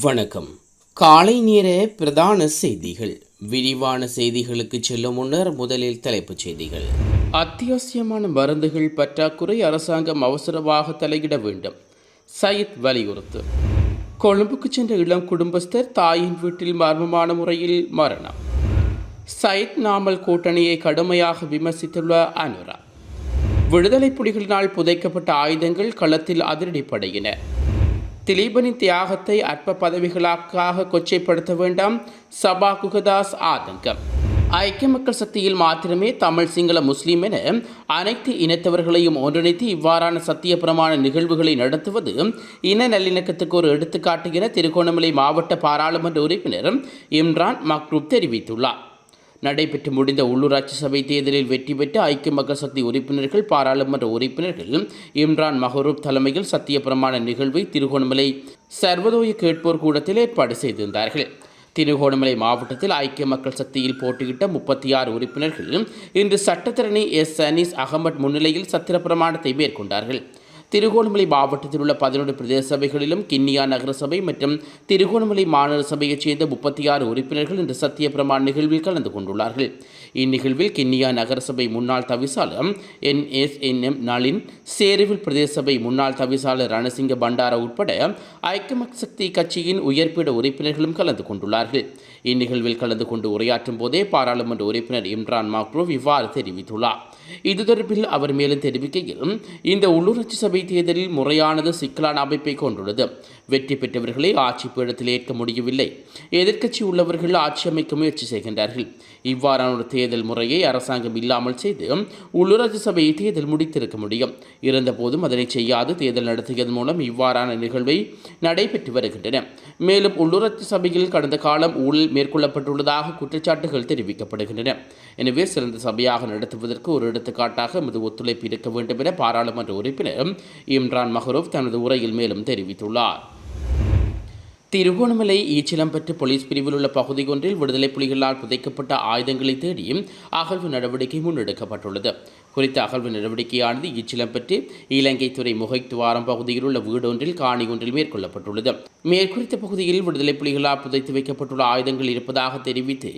வணக்கம். காலை நேர பிரதான செய்திகள். விரிவான செய்திகளுக்கு செல்லும் முன்னர் முதலில் தலைப்புச் செய்திகள். அத்தியாவசியமான மருந்துகள் பற்றாக்குறை அரசாங்கம் அவசரமாக தலையிட வேண்டும். சயித் வலியுறுத்து. கொழும்புக்கு சென்ற இளம் குடும்பஸ்தர் தாயின் வீட்டில் மர்மமான முறையில் மரணம். சயித் நாமல் கூட்டணியை கடுமையாக விமர்சித்துள்ள அனுரா. விடுதலை புலிகளினால் புதைக்கப்பட்ட ஆயுதங்கள் களத்தில் அதிரடிப்படையின. திலீபனின் தியாகத்தை அற்ப பதவிகளாக்காக கொச்சைப்படுத்த வேண்டாம். சபா குகதாஸ் ஆதங்கம். ஐக்கிய மக்கள் சக்தியில் மாத்திரமே தமிழ் சிங்கள முஸ்லீம் என அனைத்து இனத்தவர்களையும் ஒன்றிணைத்து இவ்வாறான சத்திய பிரமாண நிகழ்வுகளை நடத்துவது இன நல்லிணக்கத்துக்கு ஒரு எடுத்துக்காட்டு என திருகோணமலை மாவட்ட பாராளுமன்ற உறுப்பினர் இம்ரான் மக்ரூப் தெரிவித்துள்ளார். நடைபெற்று முடிந்த உள்ளூராட்சி சபை தேர்தலில் வெற்றி பெற்ற ஐக்கிய மக்கள் சக்தி உறுப்பினர்கள் பாராளுமன்ற உறுப்பினர்கள் இம்ரான் மஹரூப் தலைமையில் சத்திய பிரமாண நிகழ்வை திருகோணமலை சர்வதோய கேட்போர் கூடத்தில் ஏற்பாடு செய்திருந்தார்கள். திருகோணமலை மாவட்டத்தில் ஐக்கிய மக்கள் சக்தியில் போட்டியிட்ட முப்பத்தி ஆறு உறுப்பினர்கள் இன்று சட்டத்தரணி எஸ். அனீஸ் அகமட் முன்னிலையில் சத்திர பிரமாணத்தை மேற்கொண்டார்கள். திருகோணமலை மாவட்டத்தில் உள்ள பதினொன்று பிரதேச சபைகளிலும் கிண்ணியா நகரசபை மற்றும் திருகோணமலை மாநகர சபையைச் சேர்ந்த முப்பத்தி ஆறு உறுப்பினர்கள் இன்று சத்திய பிரமாண நிகழ்வில் கலந்து கொண்டுள்ளார்கள். இந்நிகழ்வில் கிண்ணியா நகரசபை முன்னாள் தவிசாளர் N S N M Nalin சேருவில் பிரதேச சபை முன்னாள் தவிசாளர் ரணசிங்க பண்டார உட்பட ஐக்கியமக் சக்தி கட்சியின் உயர்பீட உறுப்பினர்களும் கலந்து கொண்டுள்ளார்கள். இந்நிகழ்வில் கலந்து கொண்டு உரையாற்றும் போதே பாராளுமன்ற உறுப்பினர் இம்ரான் மாக்ரோவ் இவ்வாறு தெரிவித்துள்ளார். இது தொடர்பில் அவர் மேலும் தெரிவிக்கையில் இந்த உள்ளூராட்சி சபை தேர்தலில் முறையானது சிக்கலான அமைப்பை கொண்டுள்ளது. வெற்றி பெற்றவர்களை ஆட்சி பீடத்தில் ஏற்க முடியவில்லை. எதிர்க்கட்சி உள்ளவர்கள் ஆட்சி அமைக்க முயற்சி செய்கின்றார்கள். இவ்வாறான ஒரு தேர்தல் முறையை அரசாங்கம் இல்லாமல் செய்து உள்ளூராட்சி சபையை தேர்தல் முடித்திருக்க முடியும். இருந்தபோதும் அதனை செய்யாது. தேர்தல் நடத்தியதன் மூலம் இவ்வாறான நிகழ்வை நடைபெற்று வருகின்றன. மேலும் உள்ளூராட்சி சபையில் கடந்த காலம் ஊழல் மேற்கொள்ளப்பட்டுள்ளதாக குற்றச்சாட்டுகள் தெரிவிக்கப்படுகின்றன. எனவே சிறந்த சபையாக நடத்துவதற்கு ஒரு எடுத்துக்காட்டாக எமது ஒத்துழைப்பு இருக்க வேண்டும் என பாராளுமன்ற உறுப்பினர் இம்ரான் மஹரூப் தனது உரையில் மேலும் தெரிவித்துள்ளார். திருகோணமலை ஈச்சிலம்பற்று போலீஸ் பிரிவில் உள்ள பகுதி ஒன்றில் விடுதலை புலிகளால் புதைக்கப்பட்ட ஆயுதங்களை தேடி அகழ்வு நடவடிக்கை முன்னெடுக்கப்பட்டுள்ளது. குறித்த அகழ்வு நடவடிக்கையானது ஈச்சிலம்பற்று இலங்கை துறை முகைத்துவாரம் பகுதியில் உள்ள வீடொன்றில் காணி ஒன்றில் மேற்கொள்ளப்பட்டுள்ளது. மேற்குறித்த பகுதியில் விடுதலை புலிகளால் புதைத்து வைக்கப்பட்டுள்ள ஆயுதங்கள் இருப்பதாக தெரிவித்து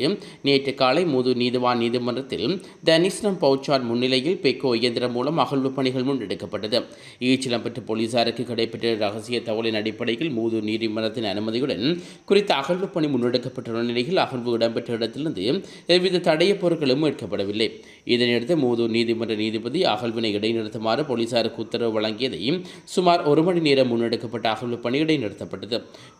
நேற்று காலை மூது நீதிவான் நீதிமன்றத்தில் தனிஸ்னம் பௌச்சான் முன்னிலையில் பெக்கோ இயந்திரம் மூலம் அகழ்வு பணிகள் முன்னெடுக்கப்பட்டது. ஈச்சலம் பெற்ற போலீசாருக்கு கிடைப்பெற்ற ரகசிய தகவலின் அடிப்படையில் மூது நீதிமன்றத்தின் அனுமதியுடன் குறித்த அகழ்வு பணி முன்னெடுக்கப்பட்டுள்ள நிலையில் அகழ்வு இடம்பெற்ற இடத்திலிருந்து எவ்வித தடைய பொருட்களும் மீட்கப்படவில்லை. இதனையடுத்து மூதூர் நீதிமன்ற நீதிபதி அகழ்வினை இடைநிறுத்துமாறு போலீசாருக்கு உத்தரவு வழங்கியதையும் சுமார் ஒரு மணி நேரம் முன்னெடுக்கப்பட்ட அகழ்வு பணி இடைநிறுத்தப்பட்டது.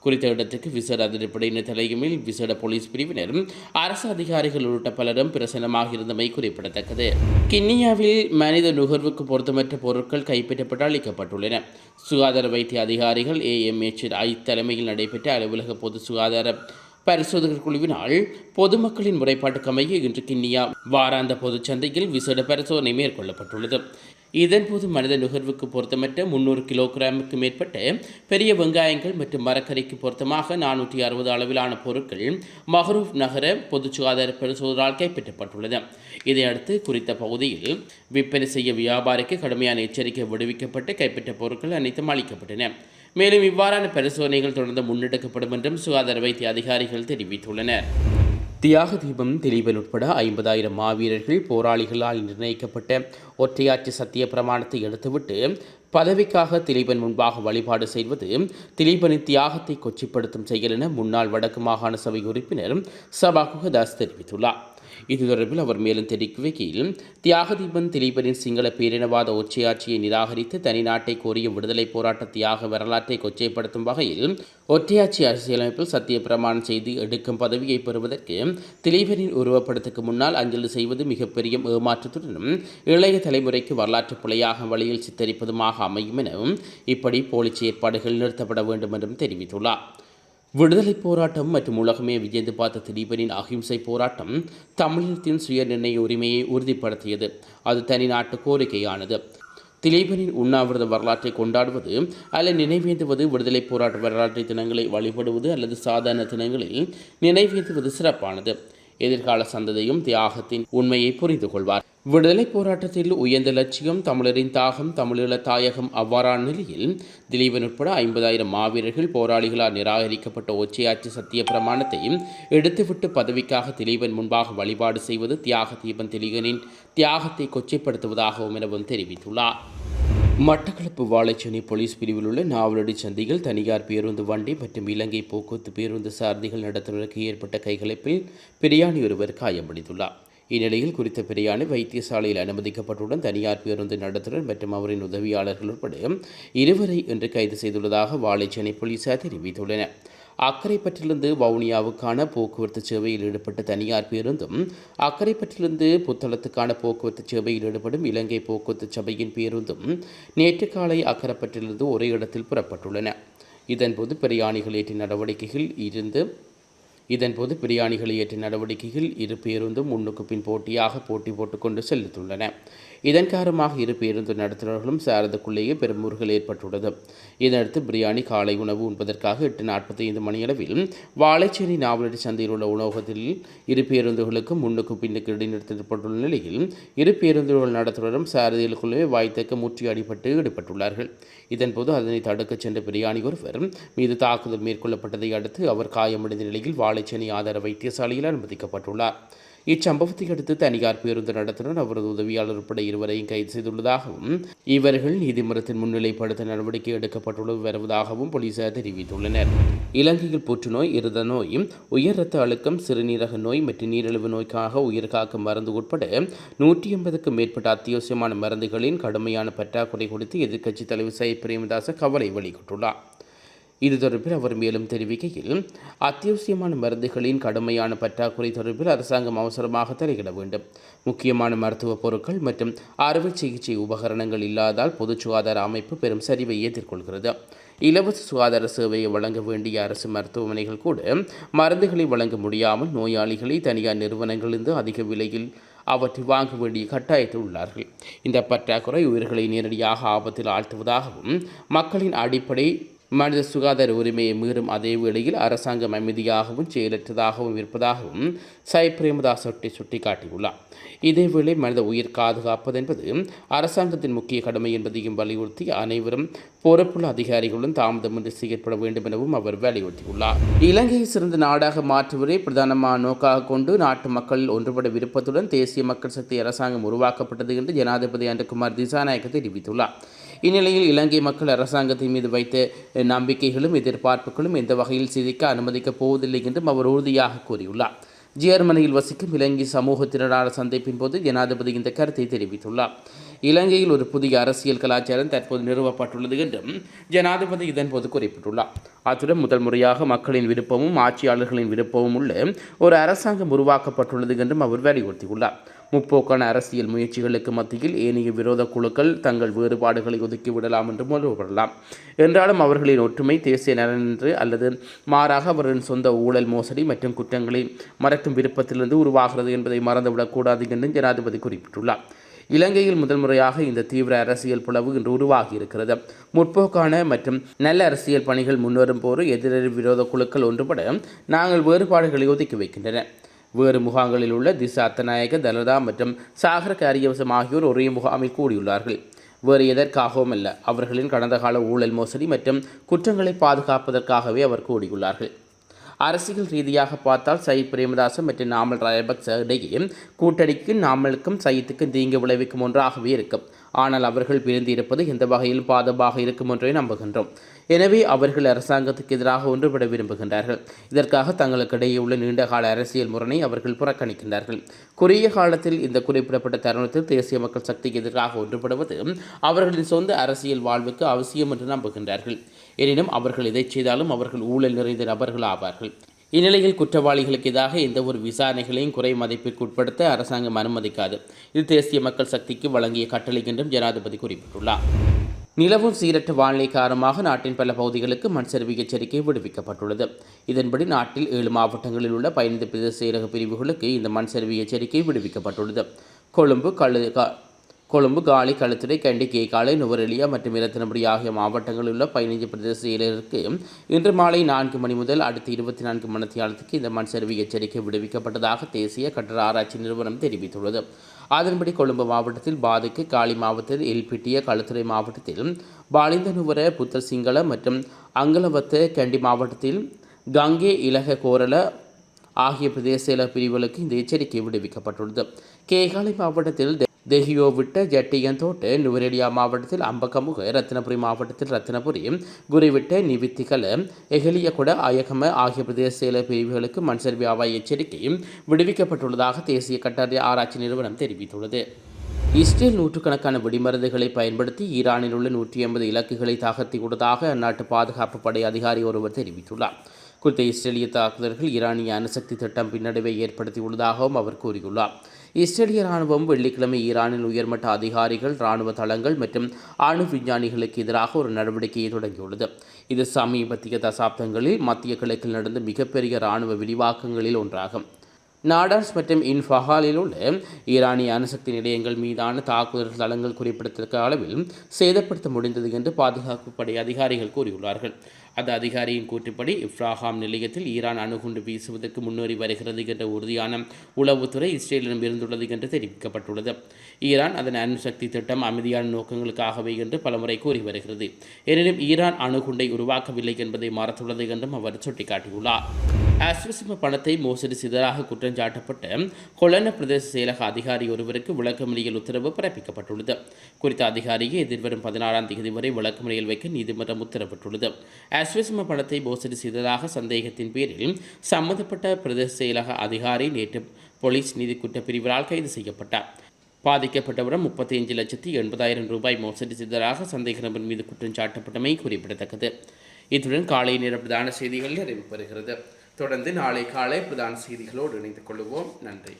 குறித்த இடத்துக்கு விசேட அதிரப்படையினர் தலைமையில் விசேட போலீஸ் பிரிவினரும் அரசு அதிகாரிகள் உள்ளிட்ட பலரும் பிரசனமாக இருந்தமை குறிப்பிடத்தக்கது. கிண்ணியாவில் மனித நுகர்வுக்கு பொருத்தமற்ற பொருட்கள் கைப்பற்றப்பட்டு அளிக்கப்பட்டுள்ளன. சுகாதார வைத்திய அதிகாரிகள் ஏஎம்எச் ஐ தலைமையில் நடைபெற்ற அலுவலக பொது சுகாதார பரிசோதகர் குழுவினால் பொதுமக்களின் முறைப்பாட்டுக்கமைய இன்று கிண்ணியா வாராந்த பொதுச் சந்தையில் விசேட பரிசோதனை மேற்கொள்ளப்பட்டுள்ளது. இதன்போது மனித நுகர்வுக்கு பொருத்தமற்ற முன்னூறு கிலோகிராமுக்கு மேற்பட்ட பெரிய வெங்காயங்கள் மற்றும் மரக்கறிக்கு பொருத்தமாக நானூற்றி அறுபது அளவிலான பொருட்கள் மஹரூப் நகர பொது சுகாதார பரிசோதனால் கைப்பற்றப்பட்டுள்ளது. இதையடுத்து குறித்த பகுதியில் விற்பனை செய்ய வியாபாரிக்கு கடுமையான எச்சரிக்கை விடுவிக்கப்பட்டு கைப்பற்ற பொருட்கள் அனைத்தும் அளிக்கப்பட்டன. மேலும் இவ்வாறான பரிசோதனைகள் தொடர்ந்து முன்னெடுக்கப்படும் என்றும் சுகாதார வைத்திய அதிகாரிகள் தெரிவித்துள்ளனர். தியாக தீபம் திலீபன் உட்பட ஐம்பதாயிரம் மாவீரர்கள் போராளிகளால் நிர்ணயிக்கப்பட்ட ஒற்றையாட்சி சத்திய பிரமாணத்தை எடுத்துவிட்டு பதவிக்காக திலீபன் முன்பாக வழிபாடு செய்வது திலீபனின் தியாகத்தை கொச்சிப்படுத்தும் செயல் என முன்னாள் வடக்கு மாகாண சபை உறுப்பினர் சபா குகதாஸ் தெரிவித்துள்ளார். இது தொடர்பில் அவர் மேலும் தெரிவிக்கையில் தியாகதீபன் திலீபனின் சிங்கள பேரினவாத ஒற்றையாட்சியை நிராகரித்து தனி நாட்டை கோரிய விடுதலை போராட்ட தியாக வரலாற்றை கொச்சைப்படுத்தும் வகையில் ஒற்றையாட்சி அரசியலமைப்பில் சத்திய பிரமாணம் செய்து எடுக்கும் பதவியை பெறுவதற்கு திலீபனின் உருவப்படத்துக்கு முன்னால் அஞ்சலி செய்வது மிகப்பெரிய ஏமாற்றத்துடனும் இளைய தலைமுறைக்கு வரலாற்று பிழையாக வழியில் சித்தரிப்பதுமாக அமையும் எனவும் இப்படி போலிச் ஏற்பாடுகள் நிறுத்தப்பட வேண்டும் என்றும் தெரிவித்துள்ளார். விடுதலை போராட்டம் மற்றும் உலகமே விஜயந்து பார்த்த திலீபனின் அகிம்சை போராட்டம் தமிழகத்தின் சுய நிர்ணய உரிமையை உறுதிப்படுத்தியது. அது தனி நாட்டு கோரிக்கையானது. திலீபனின் உண்ணாவிரத வரலாற்றை கொண்டாடுவது அல்லது நினைவேந்துவது விடுதலை போராட்ட வரலாற்றை தினங்களை வழிபடுவது அல்லது சாதாரண தினங்களில் நினைவேந்துவது சிறப்பானது. எதிர்கால சந்ததியும் தியாகத்தின் உண்மையை புரிந்து கொள்வார். விடுதலை போராட்டத்தில் உயர்ந்த லட்சியம் தமிழரின் தாகம் தமிழீழ தாயகம் அவ்வாறான நிலையில் திலீபன் உட்பட ஐம்பதாயிரம் மாவீரர்கள் போராளிகளால் நிராகரிக்கப்பட்ட ஒச்சையாட்சி சத்திய பிரமாணத்தையும் எடுத்துவிட்டு பதவிக்காக திலீபன் முன்பாக வழிபாடு செய்வது தியாக தீபன் திலீகனின் தியாகத்தை கொச்சைப்படுத்துவதாகவும் எனவும் தெரிவித்துள்ளார். மட்டக்களப்பு வாழைச்சேனை போலீஸ் பிரிவில் உள்ள நாவலடி சந்திகள் தனியார் பேருந்து வண்டி மற்றும் இலங்கை போக்குவரத்து பேருந்து சாரதிகள் நடத்துவதற்கு ஏற்பட்ட கைகலப்பில் பிரியாணி ஒருவர் காயமடைந்துள்ளார் இந்நிலையில் குறித்த பிரியாணி வைத்தியசாலையில் அனுமதிக்கப்பட்டுடன் தனியார் பேருந்து நடத்துனர் மற்றும் அவரின் உதவியாளர்கள் உட்பட இருவரை இன்று கைது செய்துள்ளதாக வாழைச்சேனை போலீசார் தெரிவித்துள்ளனர். அக்கரைப்பற்றிலிருந்து வவுனியாவுக்கான போக்குவரத்து சேவையில் ஈடுபட்ட தனியார் பேருந்தும் அக்கரைப்பற்றிலிருந்து புத்தளத்துக்கான போக்குவரத்து சேவையில் ஈடுபடும் இலங்கை போக்குவரத்து சபையின் பேருந்தும் நேற்று காலை அக்கரைப்பற்றிலிருந்து ஒரே இடத்தில் புறப்பட்டுள்ளன. இதன்போது பிரயாணிகள் ஏற்றிய நடவடிக்கைகள் இருந்து இதன்போது பிரியாணிகளை ஏற்றிய நடவடிக்கைகள் இரு பேருந்தும் முன்னுக்கு பின் போட்டியாக போட்டி போட்டுக்கொண்டு செலுத்துள்ளன இதன் காரணமாக இரு பேருந்து நடத்துனர்களும் சாரதுக்குள்ளேயே பெரும் முருகல் ஏற்பட்டுள்ளது. இதனடுத்து பிரியாணி காலை உணவு உண்பதற்காக எட்டு நாற்பத்தி ஐந்து மணியளவில் வாழைச்சேரி நாவலடி சந்தையில் உள்ள உணவகத்தில் இரு பேருந்துகளுக்கும் முன்னுக்கு பின்னுக்கு இடைநிறுத்தப்பட்டுள்ள நிலையில் இரு பேருந்துகள் நடத்துனரும் சாரதிகளுக்குள்ளே வாய்த்தக்க முற்றி அடிபட்டு ஈடுபட்டுள்ளார்கள் இதன்போது அதனை தடுக்கச் சென்ற பிரியாணி ஒருவர் மீது தாக்குதல் மேற்கொள்ளப்பட்டதை அடுத்து அவர் காயமடைந்த நிலையில் வாழைச்சேனை ஆதார வைத்தியசாலையில் அனுமதிக்கப்பட்டுள்ளார். இச்சம்பவத்தை அடுத்து தனியார் பேருந்து நடத்துனர். அவரது உதவியாளர் உட்பட இருவரையும் கைது செய்துள்ளதாகவும் இவர்கள் நீதிமன்றத்தின் முன்னிலைப்படுத்த நடவடிக்கை எடுக்கப்பட்டுள்ளது வருவதாகவும் போலீசார் தெரிவித்துள்ளனர். இலங்கையில் புற்றுநோய் இருத நோய் உயர் ரத்த அழுத்தம் சிறுநீரக நோய் மற்றும் நீரிழிவு நோய்க்காக உயிர் காக்கும் மருந்து உட்பட நூற்றி ஐம்பதுக்கும் மேற்பட்ட அத்தியாவசியமான மருந்துகளின் கடுமையான பற்றாக்குறை குறித்து எதிர்க்கட்சித் தலைவர் சை. பிரேமதாச கவலை வெளியிட்டுள்ளார். இது தொடர்பில் அவர் மேலும் தெரிவிக்கையில் அத்தியாவசியமான மருந்துகளின் கடுமையான பற்றாக்குறை தொடர்பில் அரசாங்கம் அவசரமாக தலையிட வேண்டும். முக்கியமான மருத்துவ பொருட்கள் மற்றும் அறுவை சிகிச்சை உபகரணங்கள் இல்லாதால் பொது சுகாதார அமைப்பு பெரும் சரிவை எதிர்கொள்கிறது. இலவச சுகாதார சேவையை வழங்க வேண்டிய அரசு மருத்துவமனைகள் கூட மருந்துகளை வழங்க முடியாமல் நோயாளிகளை தனியார் நிறுவனங்களிலிருந்து அதிக விலையில் அவற்றை வாங்க வேண்டிய கட்டாயத்தில் உள்ளார்கள். இந்த பற்றாக்குறை உயிர்களை நேரடியாக ஆபத்தில் ஆழ்த்துவதாகவும் மக்களின் அடிப்படை மனித சுகாதார உரிமையை மீறும் அதே வேளையில் அரசாங்கம் அமைதியாகவும் செயலற்றதாகவும் இருப்பதாகவும் சை பிரேமதாஸ் ஒட்டி சுட்டிக்காட்டியுள்ளார். இதேவேளை மனித உயிர் பாதுகாப்பது என்பது அரசாங்கத்தின் முக்கிய கடமை என்பதையும் வலியுறுத்தி அனைவரும் பொறுப்புள்ள அதிகாரிகளுடன் தாமதமின்றி செயற்பட வேண்டும் எனவும் அவர் வலியுறுத்தியுள்ளார். இலங்கையை சிறந்த நாடாக மாற்றுவதே பிரதானமான நோக்காக கொண்டு நாட்டு மக்கள் ஒன்றுபட விருப்பத்துடன் தேசிய மக்கள் சக்தி அரசாங்கம் உருவாக்கப்பட்டது என்று ஜனாதிபதி அன்றகுமார் திசாநாயக்க தெரிவித்துள்ளார். இந்நிலையில் இலங்கை மக்கள் அரசாங்கத்தின் மீது வைத்த நம்பிக்கைகளும் எதிர்பார்ப்புகளும் எந்த வகையில் சிதைக்க அனுமதிக்கப் போவதில்லை என்றும் அவர் உறுதியாக கூறியுள்ளார். ஜெர்மனியில் வசிக்கும் இலங்கை சமூகத்தினரான சந்திப்பின் போது ஜனாதிபதி இந்த கருத்தை தெரிவித்துள்ளார். இலங்கையில் ஒரு புதிய அரசியல் கலாச்சாரம் தற்போது நிறுவப்பட்டுள்ளது என்றும் ஜனாதிபதி இதன்போது குறிப்பிட்டுள்ளார். அத்துடன் முதல் முறையாக மக்களின் விருப்பமும் ஆட்சியாளர்களின் விருப்பமும் உள்ள ஒரு அரசாங்கம் உருவாக்கப்பட்டுள்ளது என்றும் அவர் வலியுறுத்தியுள்ளார். முற்போக்கான அரசியல் முயற்சிகளுக்கு மத்தியில் ஏனைய விரோத குழுக்கள் தங்கள் வேறுபாடுகளை ஒதுக்கிவிடலாம் என்று மறுபடலாம் என்றாலும் அவர்களின் ஒற்றுமை தேசிய நலன் என்று அல்லது மாறாக அவர்களின் சொந்த ஊழல் மோசடி மற்றும் குற்றங்களை மறக்கும் விருப்பத்திலிருந்து உருவாகிறது என்பதை மறந்துவிடக்கூடாது என்றும் ஜனாதிபதி குறிப்பிட்டுள்ளார். இலங்கையில் முதல் முறையாக இந்த தீவிர அரசியல் புலவு இன்று உருவாகி இருக்கிறது முற்போக்கான மற்றும் நல்ல அரசியல் பணிகள் முன்வரும் போது எதிரெதிர் விரோத குழுக்கள் ஒன்றுபட நாங்கள் வேறுபாடுகளை ஒதுக்கி வைக்கின்றன. வேறு முகாங்களில் உள்ள திசா அத்தநாயக தலதா மற்றும் சாகர காரியவசம் ஆகியோர் ஒரே முகாமில் கூடியுள்ளார்கள். வேறு எதற்காகவும் அல்ல அவர்களின் கடந்த கால ஊழல் மோசடி மற்றும் குற்றங்களை பாதுகாப்பதற்காகவே அவர் கூடியுள்ளார்கள். அரசியல் ரீதியாக பார்த்தால் சயித் பிரேமதாசன் மற்றும் நாமல் ராயபக்ச இடையே கூட்டணிக்கு நாமலுக்கும் சயித்துக்கும் தீங்கு விளைவிக்கும் ஒன்றாகவே இருக்கும். ஆனால் அவர்கள் பிரிந்து இருப்பது இந்த வகையில் பாதமாக இருக்கும் என்றே நம்புகின்றோம். எனவே அவர்கள் அரசாங்கத்துக்கு எதிராக ஒன்றுபட விரும்புகின்றார்கள். இதற்காக தங்களுக்கு இடையே உள்ள நீண்டகால அரசியல் முரணை அவர்கள் புறக்கணிக்கின்றார்கள். குறுகிய காலத்தில் இந்த குறிப்பிடப்பட்ட தருணத்தில் தேசிய மக்கள் சக்திக்கு எதிராக ஒன்றுபடுவது அவர்களின் சொந்த அரசியல் வாழ்வுக்கு அவசியம் என்று நம்புகின்றார்கள். எனினும் அவர்கள் இதை செய்தாலும் அவர்கள் ஊழல் நிறைந்த நபர்கள் ஆவார்கள். இந்நிலையில் குற்றவாளிகளுக்கு எதிராக எந்த ஒரு விசாரணைகளையும் குறை மதிப்பிற்கு உட்படுத்த அரசாங்கம் அனுமதிக்காது. இது தேசிய மக்கள் சக்திக்கு வழங்கிய கட்டளை என்றும் ஜனாதிபதி குறிப்பிட்டுள்ளார். நிலவும் சீரற்ற வானிலை காரணமாக நாட்டின் பல பகுதிகளுக்கு மண் சரிவு எச்சரிக்கை விடுவிக்கப்பட்டுள்ளது. இதன்படி நாட்டில் ஏழு மாவட்டங்களில் உள்ள பதினைந்து பிரதேச செயலக பிரிவுகளுக்கு இந்த மண் சரிவு எச்சரிக்கை விடுவிக்கப்பட்டுள்ளது. கொழும்பு கழு கொழும்பு காலி களுத்துறை கண்டி கேகாலை நுவரெலியா மற்றும் இரத்தினபுரி ஆகிய மாவட்டங்களில் உள்ள பதினைஞ்சு பிரதேச செயலருக்கு இன்று மாலை நான்கு மணி முதல் அடுத்த இருபத்தி நான்கு மணி மணித்தியாலத்துக்கு இந்த மண் சரிவு எச்சரிக்கை விடுவிக்கப்பட்டதாக தேசிய கட்டட ஆராய்ச்சி நிறுவனம் தெரிவித்துள்ளது. அதன்படி கொழும்பு மாவட்டத்தில் பாதிக்கு காலி மாவட்டத்தில் எல்பிட்டிய களுத்துறை மாவட்டத்தில் பாலிந்த நுவர புத்தர் சிங்கள மற்றும் அங்கலவத்த கண்டி மாவட்டத்தில் கங்கே இலக கோரல ஆகிய பிரதேச பிரிவுகளுக்கு இந்த எச்சரிக்கை விடுவிக்கப்பட்டுள்ளது. கேகாலை மாவட்டத்தில் தேகியோ தெஹியோ விட்ட ஜட்டியந்தோட்டு நுவரெலியா மாவட்டத்தில் அம்பகமுக ரத்தினபுரி மாவட்டத்தில் ரத்தினபுரி குருவிட்ட நிவித்திகல எகலியகுட அயகம ஆகிய பிரதேச சில பிரிவுகளுக்கு மண்சர் வியாபார எச்சரிக்கை விடுவிக்கப்பட்டுள்ளதாக தேசிய கட்டாரிய ஆராய்ச்சி நிறுவனம் தெரிவித்துள்ளது இஸ்ரேல் நூற்றுக்கணக்கான வெடிமருந்துகளை பயன்படுத்தி ஈரானில் உள்ள நூற்றி எண்பது இலக்குகளை தாக்கத்தியுள்ளதாக அந்நாட்டு பாதுகாப்பு படை அதிகாரி ஒருவர் தெரிவித்துள்ளார் குறித்த இஸ்ரேலிய தாக்குதல்கள் ஈரானிய அணுசக்தி திட்டம் பின்னடைவை ஏற்படுத்தியுள்ளதாகவும் அவர் கூறியுள்ளார் இஸ்ரேலிய ராணுவம் வெள்ளிக்கிழமை ஈரானின் உயர்மட்ட அதிகாரிகள் ராணுவ தளங்கள் மற்றும் அணு விஞ்ஞானிகளுக்கு எதிராக ஒரு நடவடிக்கையை தொடங்கியுள்ளது. இது சமீபத்திய தசாப்தங்களில் மத்திய கிழக்கில் நடந்த மிகப்பெரிய ராணுவ விரிவாக்கங்களில் ஒன்றாகும். நாடார்ஸ் மற்றும் இன்ஃபஹாலில் உள்ள ஈரானிய அணுசக்தி நிலையங்கள் மீதான தாக்குதல் தளங்கள் குறிப்பிடத்தக்க அளவில் சேதப்படுத்த முடிந்தது என்று பாதுகாப்பு படை அதிகாரிகள் கூறியுள்ளார்கள். அந்த அதிகாரியின் கூற்றுப்படி இப்ராஹாம் நிலையத்தில் ஈரான் அணுகுண்டு வீசுவதற்கு முன்னேறி வருகிறது என்ற உறுதியான உளவுத்துறை இஸ்ரேலிடம் இருந்துள்ளது என்று தெரிவிக்கப்பட்டுள்ளது. ஈரான் அதன் அணுசக்தி திட்டம் அமைதியான நோக்கங்களுக்காகவே என்று பலமுறை கூறி வருகிறது. எனினும் ஈரான் அணுகுண்டை உருவாக்கவில்லை என்பதை மறத்துள்ளது என்றும் அவர் சுட்டிக்காட்டியுள்ளார். ஆஸ்ட்ரசிம பணத்தை மோசடி செய்ததாக குற்றம் சாட்டப்பட்ட கொலன பிரதேச செயலக அதிகாரி ஒருவருக்கு விளக்கமறியல் உத்தரவு பிறப்பிக்கப்பட்டுள்ளது. குறித்த அதிகாரியை எதிர்வரும் பதினாறாம் தேதி வரை விளக்கமறியல் வைக்க நீதிமன்றம் உத்தரவிட்டுள்ளது. ஆஸ்ட்ரசிம பணத்தை மோசடி செய்ததாக சந்தேகத்தின் பேரில் சம்பந்தப்பட்ட பிரதேச செயலக அதிகாரி நேற்று போலீஸ் நீதி குற்றப்பிரிவினால் கைது செய்யப்பட்டார். பாதிக்கப்பட்டவரும் முப்பத்தி அஞ்சு லட்சத்தி எண்பதாயிரம் ரூபாய் மோசடி செய்ததாக சந்தேக நபர் மீது குற்றம் சாட்டப்பட்டமை குறிப்பிடத்தக்கது. இத்துடன் காலை நேர பிரதான செய்திகள் நிறைவு பெறுகிறது. தொடர்ந்து நாளை காலை பிரதான செய்திகளோடு இணைந்து கொள்வோம். நன்றி.